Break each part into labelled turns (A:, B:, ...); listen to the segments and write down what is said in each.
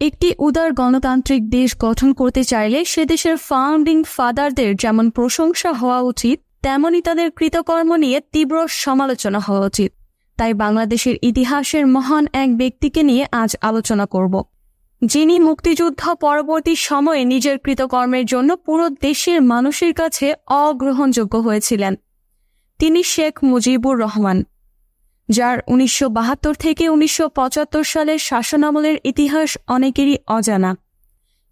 A: একটি উদার গণতান্ত্রিক দেশ গঠন করতে চাইলে সে দেশের ফাউন্ডিং ফাদারদের যেমন প্রশংসা হওয়া উচিত, তেমনই তাদের কৃতকর্ম নিয়ে তীব্র সমালোচনা হওয়া উচিত। তাই বাংলাদেশের ইতিহাসের মহান এক ব্যক্তিকে নিয়ে আজ আলোচনা করব, যিনি মুক্তিযুদ্ধ পরবর্তী সময়ে নিজের কৃতকর্মের জন্য পুরো দেশের মানুষের কাছে অগ্রহণযোগ্য হয়েছিলেন। তিনি শেখ মুজিবুর রহমান। যার উনিশশো বাহাত্তর থেকে উনিশশো পঁচাত্তর সালের শাসনামলের ইতিহাস অনেকেরই অজানা।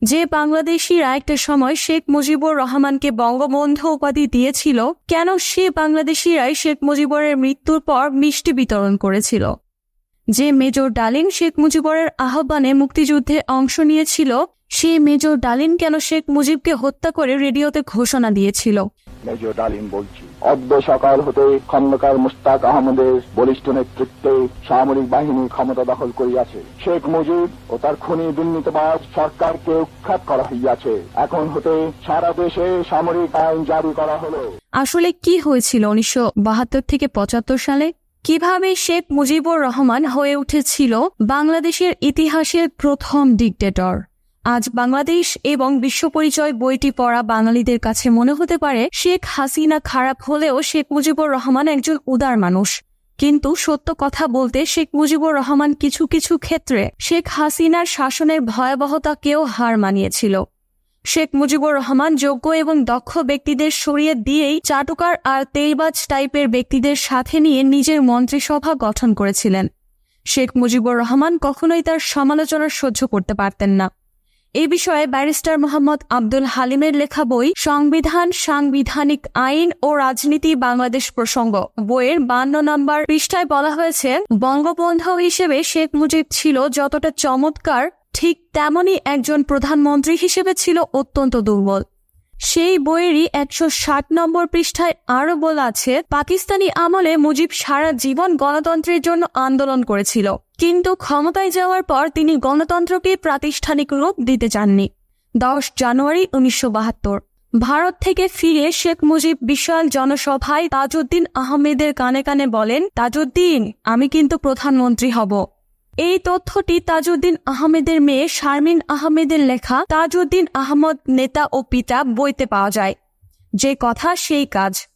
A: যে বাংলাদেশিরা একটা সময় শেখ মুজিবুর রহমানকে বঙ্গবন্ধু উপাধি দিয়েছিল, কেন সে বাংলাদেশিরাই শেখ মুজিবরের মৃত্যুর পর মিষ্টি বিতরণ করেছিল? যে মেজর ডালিন শেখ মুজিবরের আহ্বানে মুক্তিযুদ্ধে অংশ নিয়েছিল, সে মেজর ডালিন কেন শেখ মুজিবকে হত্যা করে রেডিওতে ঘোষণা দিয়েছিল?
B: মেজর ডালিম বলছি। অদ্য সকাল হতে খন্দকার মুস্তাক আহমদের বলিষ্ঠ নেতৃত্বে সামরিক বাহিনী ক্ষমতা দখল করিয়াছে। শেখ মুজিব ও তার খুনি দুর্নীতিবাজ সরকারকে উৎখাত করা হইয়াছে। এখন হতে সারা দেশে সামরিক আইন জারি করা হলো।
A: আসলে কি হয়েছিল উনিশশো বাহাত্তর থেকে পঁচাত্তর সালে? কীভাবে শেখ মুজিবুর রহমান হয়ে উঠেছিল বাংলাদেশের ইতিহাসের প্রথম ডিকটেটর? আজ বাংলাদেশ এবং বিশ্ব পরিচয় বইটি পড়া বাঙালিদের কাছে মনে হতে পারে, শেখ হাসিনা খারাপ হলেও শেখ মুজিবুর রহমান একজন উদার মানুষ। কিন্তু সত্য কথা বলতে শেখ মুজিবুর রহমান কিছু কিছু ক্ষেত্রে শেখ হাসিনার শাসনের ভয়াবহতাকেও হার মানিয়েছিল। শেখ মুজিবুর রহমান যোগ্য এবং দক্ষ ব্যক্তিদের সরিয়ে দিয়েই চাটুকার আর তেলবাজ টাইপের ব্যক্তিদের সাথে নিয়ে নিজের মন্ত্রিসভা গঠন করেছিলেন। শেখ মুজিবুর রহমান কখনোই তার সমালোচনা সহ্য করতে পারতেন না। এই বিষয়ে ব্যারিস্টার মোহাম্মদ আব্দুল হালিমের লেখা বই সংবিধান, সাংবিধানিক আইন ও রাজনীতি বাংলাদেশ প্রসঙ্গ। বইয়ের বান্ন নম্বর পৃষ্ঠায় বলা হয়েছে, বঙ্গবন্ধু হিসেবে শেখ মুজিব ছিল যতটা চমৎকার, ঠিক তেমনই একজন প্রধানমন্ত্রী হিসেবে ছিল অত্যন্ত দুর্বল। সেই বইয়েরই একশো ষাট নম্বর পৃষ্ঠায় আরও বলা আছে, পাকিস্তানি আমলে মুজিব সারা জীবন গণতন্ত্রের জন্য আন্দোলন করেছিল। কিন্তু ক্ষমতায় যাওয়ার পর তিনি গণতন্ত্রকে প্রাতিষ্ঠানিক রূপ দিতে চাননি। দশ জানুয়ারি উনিশশো বাহাত্তর। ভারত থেকে ফিরে শেখ মুজিব বিশাল জনসভায় তাজউদ্দিন আহমেদের কানে কানে বলেন, তাজউদ্দিন, আমি কিন্তু প্রধানমন্ত্রী হব। এই তথ্যটি তাজউদ্দিন আহমেদের মেয়ে শারমিন আহমেদের লেখা তাজউদ্দিন আহমদ নেতা ও পিতা বইতে পাওয়া যায়। যে কথা সেই কাজ।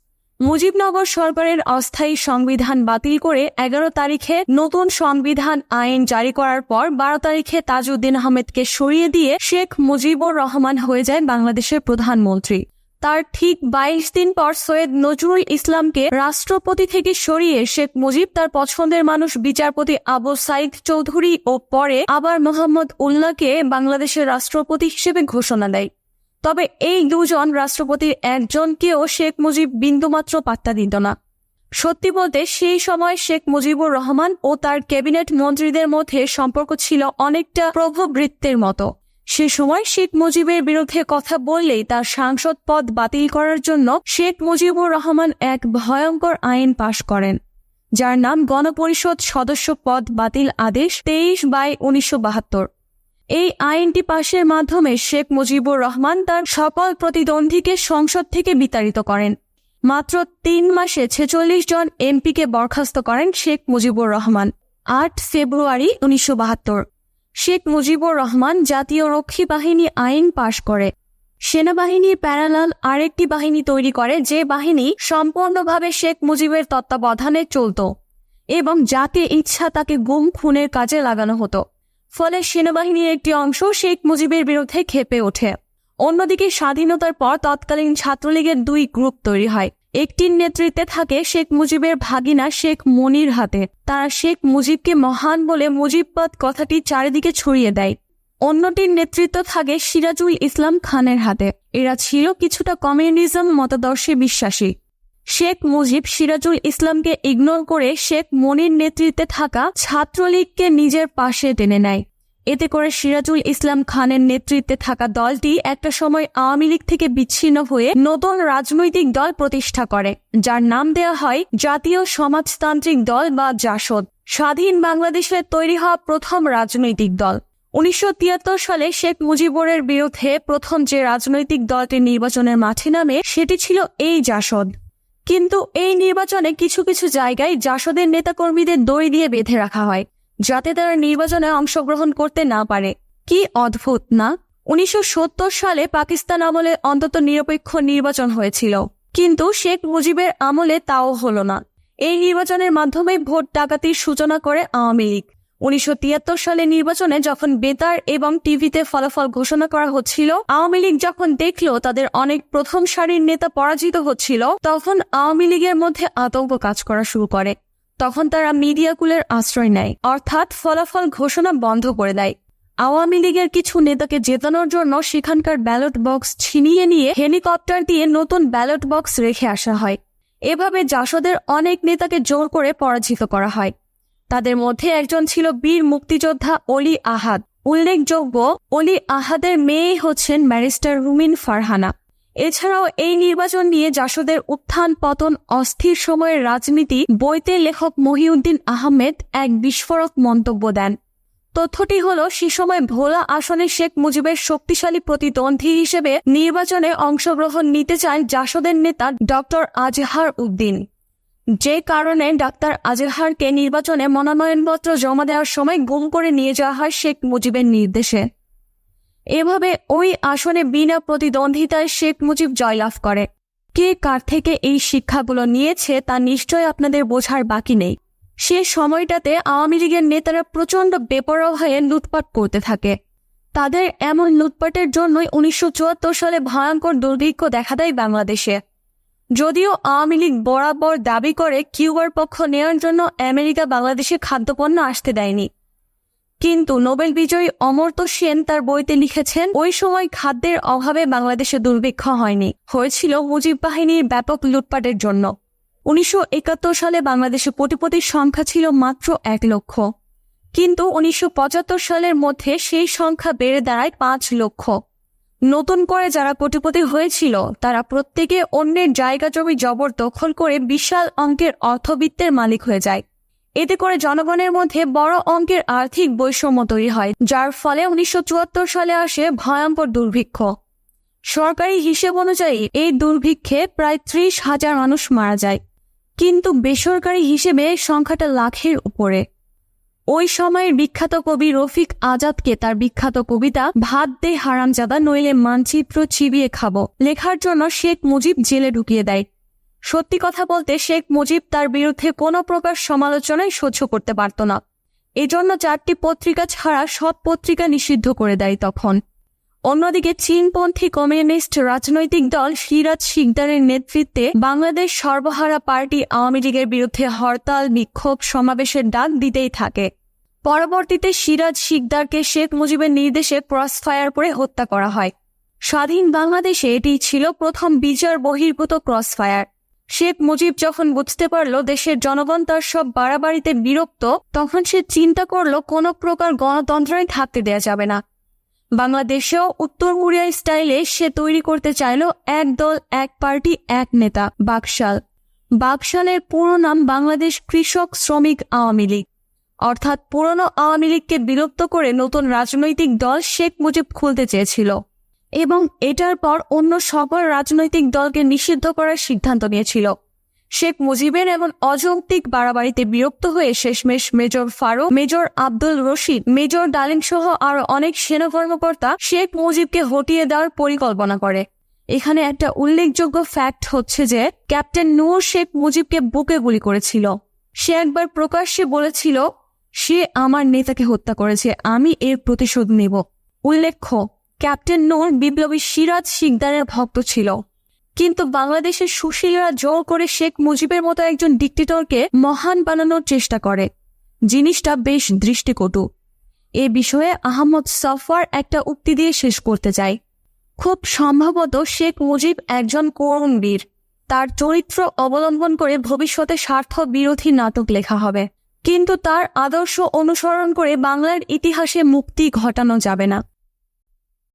A: মুজিবনগর সরকারের অস্থায়ী সংবিধান বাতিল করে এগারো তারিখে নতুন সংবিধান আইন জারি করার পর বারো তারিখে তাজউদ্দিন আহমেদকে সরিয়ে দিয়ে শেখ মুজিবুর রহমান হয়ে যায় বাংলাদেশের প্রধানমন্ত্রী। তার ঠিক বাইশ দিন পর সৈয়দ নজরুল ইসলামকে রাষ্ট্রপতি থেকে সরিয়ে শেখ মুজিব তার পছন্দের মানুষ বিচারপতি আবু সাইদ চৌধুরী ও পরে আবার মোহাম্মদ উল্লাহকে বাংলাদেশের রাষ্ট্রপতি হিসেবে ঘোষণা দেয়। তবে এই দুজন রাষ্ট্রপতির একজনকেও শেখ মুজিব বিন্দুমাত্র পাত্তা দিত না। সত্যি বলতে সেই সময় শেখ মুজিবুর রহমান ও তার ক্যাবিনেট মন্ত্রীদের মধ্যে সম্পর্ক ছিল অনেকটা প্রভবৃত্তের মতো। সে সময় শেখ মুজিবের বিরুদ্ধে কথা বললেই তার সাংসদ পদ বাতিল করার জন্য শেখ মুজিবুর রহমান এক ভয়ঙ্কর আইন পাশ করেন, যার নাম গণপরিষদ সদস্য পদ বাতিল আদেশ তেইশ বাই উনিশশো বাহাত্তর। এই আইনটি পাশের মাধ্যমে শেখ মুজিবুর রহমান তার সকল প্রতিদ্বন্দ্বীকে সংসদ থেকে বিতাড়িত করেন। মাত্র তিন মাসে ছেচল্লিশ জন এমপিকে বরখাস্ত করেন শেখ মুজিবুর রহমান, আট ফেব্রুয়ারি উনিশশো বাহাত্তর। শেখ মুজিবুর রহমান জাতীয় রক্ষী বাহিনী আইন পাশ করে। সেনাবাহিনীর প্যারালাল আরেকটি বাহিনী তৈরি করে যে বাহিনী সম্পূর্ণভাবে শেখ মুজিবের তত্ত্বাবধানে চলত এবং যাতে ইচ্ছা তাকে গুম খুনের কাজে লাগানো হতো। ফলে সেনাবাহিনীর একটি অংশ শেখ মুজিবের বিরুদ্ধে খেপে ওঠে। অন্যদিকে স্বাধীনতার পর তৎকালীন ছাত্রলীগের দুই গ্রুপ তৈরি হয়। একটির নেতৃত্বে থাকে শেখ মুজিবের ভাগিনা শেখ মনির হাতে। তারা শেখ মুজিবকে মহান বলে মুজিববাদ কথাটি চারিদিকে ছড়িয়ে দেয়। অন্যটির নেতৃত্ব থাকে সিরাজুল ইসলাম খানের হাতে। এরা ছিল কিছুটা কমিউনিজম মতাদর্শে বিশ্বাসী। শেখ মুজিব সিরাজুল ইসলামকে ইগনোর করে শেখ মনির নেতৃত্বে থাকা ছাত্রলীগকে নিজের পাশে টেনে নেয়। এতে করে সিরাজুল ইসলাম খানের নেতৃত্বে থাকা দলটি একটা সময় আওয়ামী লীগ থেকে বিচ্ছিন্ন হয়ে নতুন রাজনৈতিক দল প্রতিষ্ঠা করে, যার নাম দেওয়া হয় জাতীয় সমাজতান্ত্রিক দল বা জাসদ। স্বাধীন বাংলাদেশে তৈরি হওয়া প্রথম রাজনৈতিক দল। উনিশশো তিয়াত্তর সালে শেখ মুজিবুরের বিরুদ্ধে প্রথম যে রাজনৈতিক দলটি নির্বাচনের মাঠে নামে, সেটি ছিল এই জাসদ। কিন্তু এই নির্বাচনে কিছু কিছু জায়গায় জাসদের নেতাকর্মীদের দড়ি দিয়ে বেঁধে রাখা হয়। যাতে তারা নির্বাচনে অংশগ্রহণ করতে না পারে। কি অদ্ভুত, না? উনিশশো সত্তর সালে পাকিস্তান আমলে অন্তত নিরপেক্ষ নির্বাচন হয়েছিল। কিন্তু শেখ মুজিবের আমলে তাও হলো না। এই নির্বাচনের মাধ্যমে ভোট ডাকাতির সূচনা করে আওয়ামী লীগ। উনিশশো তিয়াত্তর সালে নির্বাচনে যখন বেতার এবং টিভিতে ফলাফল ঘোষণা করা হচ্ছিল, আওয়ামী লীগ যখন দেখল তাদের অনেক প্রথম সারির নেতা পরাজিত হচ্ছিল, তখন আওয়ামী লীগের মধ্যে আতঙ্ক কাজ করা শুরু করে। তখন তারা মিডিয়াকুলের আশ্রয় নেয়। অর্থাৎ ফলাফল ঘোষণা বন্ধ করে দেয়। আওয়ামী লীগের কিছু নেতাকে জেতানোর জন্য সেখানকার ব্যালট বক্স ছিনিয়ে নিয়ে হেলিকপ্টার দিয়ে নতুন ব্যালট বক্স রেখে আসা হয়। এভাবে জাসদের অনেক নেতাকে জোর করে পরাজিত করা হয়। তাদের মধ্যে একজন ছিল বীর মুক্তিযোদ্ধা অলি আহাদ। উল্লেখযোগ্য, অলি আহাদের মেয়ে হচ্ছেন ব্যারিস্টার রুমিন ফারহানা। এছাড়াও এই নির্বাচন নিয়ে জাসদের উত্থান পতন অস্থির সময়ের রাজনীতি বইতে লেখক মহিউদ্দিন আহমেদ এক বিস্ফোরক মন্তব্য দেন। তথ্যটি হল, সে সময় ভোলা আসনে শেখ মুজিবের শক্তিশালী প্রতিদ্বন্দ্বী হিসেবে নির্বাচনে অংশগ্রহণ নিতে চান জাসদের নেতা ডক্টর আজহার উদ্দিন। যে কারণে ডাক্তার আজহারকে নির্বাচনে মনোনয়নপত্র জমা দেওয়ার সময় গুম করে নিয়ে যাওয়া হয় শেখ মুজিবের নির্দেশে। এভাবে ওই আসনে বিনা প্রতিদ্বন্দ্বিতায় শেখ মুজিব জয়লাভ করে। কে কার থেকে এই শিক্ষাগুলো নিয়েছে তা নিশ্চয় আপনাদের বোঝার বাকি নেই। সে সময়টাতে আওয়ামী লীগের নেতারা প্রচণ্ড বেপরোয়া হয়ে লুটপাট করতে থাকে। তাদের এমন লুটপাটের জন্যই উনিশশো চুয়াত্তর সালে ভয়ঙ্কর দুর্ভিক্ষ দেখা দেয় বাংলাদেশে। যদিও আওয়ামী লীগ বরাবর দাবি করে কিউবার পক্ষ নেওয়ার জন্য আমেরিকা বাংলাদেশে খাদ্যপণ্য আসতে দেয়নি। কিন্তু নোবেল বিজয়ী অমর্ত্য সেন তার বইতে লিখেছেন, ওই সময় খাদ্যের অভাবে বাংলাদেশে দুর্ভিক্ষ হয়নি। হয়েছিল মুজিব বাহিনীর ব্যাপক লুটপাটের জন্য। উনিশশো একাত্তর সালে বাংলাদেশে কোটিপতির সংখ্যা ছিল মাত্র এক লক্ষ। কিন্তু উনিশশো পঁচাত্তর সালের মধ্যে সেই সংখ্যা বেড়ে দাঁড়ায় পাঁচ লক্ষ। নতুন করে যারা কোটিপতি হয়েছিল, তারা প্রত্যেকে অন্যের জায়গা জমি জবরদখল করে বিশাল অঙ্কের অর্থবিত্তের মালিক হয়ে যায়। এতে করে জনগণের মধ্যে বড় অঙ্কের আর্থিক বৈষম্য তৈরি হয়, যার ফলে উনিশশো চুয়াত্তর সালে আসে ভয়ঙ্কর দুর্ভিক্ষ। সরকারি হিসেব অনুযায়ী এই দুর্ভিক্ষে প্রায় ত্রিশ হাজার মানুষ মারা যায়। কিন্তু বেসরকারি হিসেবে সংখ্যাটা লাখের উপরে। ওই সময়ের বিখ্যাত কবি রফিক আজাদকে তার বিখ্যাত কবিতা ভাত দে হারামজাদা নইলে মানচিত্র চিবিয়ে খাব। লেখার জন্য শেখ মুজিব জেলে ঢুকিয়ে দেয়। সত্যি কথা বলতে শেখ মুজিব তার বিরুদ্ধে কোনো প্রকার সমালোচনাই সহ্য করতে পারত না। এজন্য চারটি পত্রিকা ছাড়া সব পত্রিকা নিষিদ্ধ করে দেয় তখন। অন্যদিকে চীনপন্থী কমিউনিস্ট রাজনৈতিক দল সিরাজ শিকদারের নেতৃত্বে বাংলাদেশ সর্বহারা পার্টি আওয়ামী লীগের বিরুদ্ধে হরতাল, বিক্ষোভ, সমাবেশের ডাক দিতেই থাকে। পরবর্তীতে সিরাজ শিকদারকে শেখ মুজিবের নির্দেশে ক্রস ফায়ার করে হত্যা করা হয়। স্বাধীন বাংলাদেশে এটি ছিল প্রথম বিচার বহির্ভূত ক্রস ফায়ার শেখ মুজিব যখন বুঝতে পারল দেশের জনগণ তার সব বাড়াবাড়িতে বিরক্ত, তখন সে চিন্তা করল কোনো প্রকার গণতন্ত্রই থাকতে দেয়া যাবে না। বাংলাদেশেও উত্তর কোরিয়া স্টাইলে সে তৈরি করতে চাইল এক দল, এক পার্টি, এক নেতা, বাকশাল। বাকশালের পুরো নাম বাংলাদেশ কৃষক শ্রমিক আওয়ামী লীগ। অর্থাৎ পুরনো আওয়ামী লীগকে বিলুপ্ত করে নতুন রাজনৈতিক দল শেখ মুজিব খুলতে চেয়েছিল। এবং এটার পর অন্য সকল রাজনৈতিক দলকে নিষিদ্ধ করার সিদ্ধান্ত নিয়েছিল। শেখ মুজিবের এমন অযৌক্তিক বাড়াবাড়িতে বিরক্ত হয়ে শেষমেশ major Faruk, major Abdul Rashid, major Dalim সহ আরও অনেক সেনা কর্মকর্তা শেখ মুজিবকে হটিয়ে দেওয়ার পরিকল্পনা করে। এখানে একটা উল্লেখযোগ্য ফ্যাক্ট হচ্ছে যে, ক্যাপ্টেন নূর শেখ মুজিবকে বুকে গুলি করেছিল। সে একবার প্রকাশ্যে বলেছিল, সে আমার নেতাকে হত্যা করেছে, আমি এর প্রতিশোধ নেব। উল্লেখ্য ক্যাপ্টেন নূর বিপ্লবী সিরাজ শিকদারের ভক্ত ছিল। কিন্তু বাংলাদেশের সুশীলরা জোর করে শেখ মুজিবের মতো একজন ডিক্টেটরকে মহান বানানোর চেষ্টা করে। জিনিসটা বেশ দৃষ্টিকটু। এ বিষয়ে আহমদ সফওয়ার একটা উক্তি দিয়ে শেষ করতে চাই। খুব সম্ভবত শেখ মুজিব একজন করুণ বীর তার চরিত্র অবলম্বন করে ভবিষ্যতে স্বার্থ বিরোধী নাটক লেখা হবে। কিন্তু তার আদর্শ অনুসরণ করে বাংলার ইতিহাসে মুক্তি ঘটানো যাবে না।